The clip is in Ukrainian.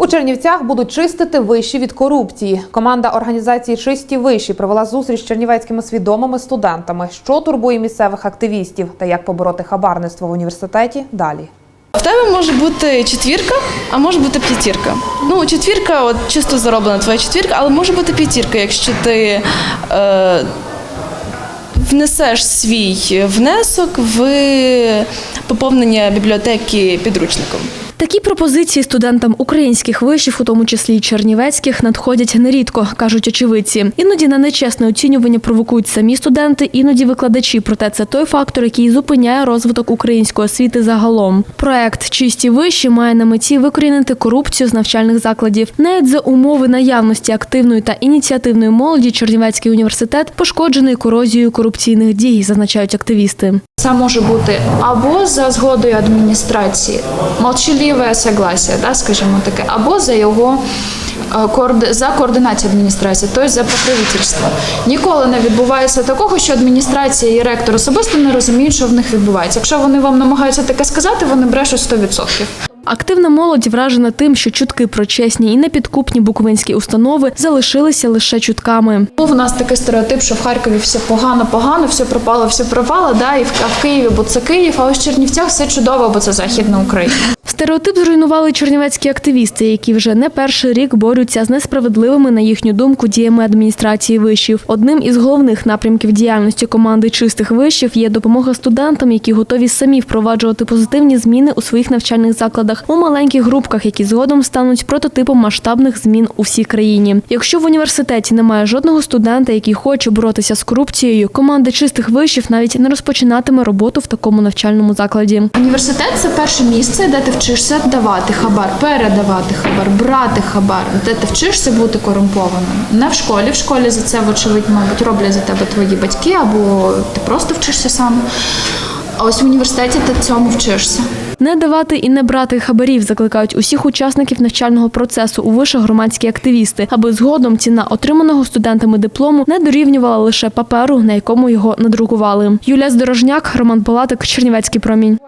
У Чернівцях будуть чистити виші від корупції. Команда організації Чисті виші провела зустріч з чернівецькими свідомими студентами, що турбує місцевих активістів та як побороти хабарництво в університеті. Далі. В тебе може бути четвірка, а може бути п'ятірка. Ну, четвірка, от чисто зароблена твоя четвірка, але може бути п'ятірка, якщо ти е, внесеш свій внесок в поповнення бібліотеки підручником. Такі пропозиції студентам українських вишів, у тому числі й чернівецьких, надходять нерідко, кажуть очевидці. Іноді на нечесне оцінювання провокують самі студенти, іноді викладачі. Проте це той фактор, який зупиняє розвиток української освіти загалом. Проект Чисті виші має на меті викорінити корупцію з навчальних закладів. Навіть за умови наявності активної та ініціативної молоді Чернівецький університет пошкоджений корозією корупційних дій, зазначають активісти. Це може бути або за згодою адміністрації, молчаливе согласие, да, скажімо таке, або за його е, за координацією адміністрації, тобто за покровительство. Ніколи не відбувається такого, що адміністрація і ректор особисто не розуміють, що в них відбувається. Якщо вони вам намагаються таке сказати, вони брешуть 100%. Активна молодь вражена тим, що чутки про чесні і непідкупні буковинські установи залишилися лише чутками. Був у нас такий стереотип, що в Харкові все погано, погано, все пропало, все пропало, да, і в Києві, бо це Київ, а ось в Чернівцях все чудово, бо це Західна Україна. Стереотип зруйнували чернівецькі активісти, які вже не перший рік борються з несправедливими, на їхню думку, діями адміністрації вишів. Одним із головних напрямків діяльності команди чистих вишів є допомога студентам, які готові самі впроваджувати позитивні зміни у своїх навчальних закладах у маленьких групках, які згодом стануть прототипом масштабних змін у всій країні. Якщо в університеті немає жодного студента, який хоче боротися з корупцією, команда чистих вишів навіть не розпочинатиме роботу в такому навчальному закладі. Університет це перше місце, де ти вчишся давати хабар, передавати хабар, брати хабар, де ти вчишся бути корумпованим. Не в школі. В школі за це, вочевидь, мабуть, роблять за тебе твої батьки, або ти просто вчишся сам. А ось в університеті ти цьому вчишся. Не давати і не брати хабарів закликають усіх учасників навчального процесу у вишах громадські активісти, аби згодом ціна отриманого студентами диплому не дорівнювала лише паперу, на якому його надрукували. Юлія Здорожняк, Роман Палатик, Чернівецький промінь.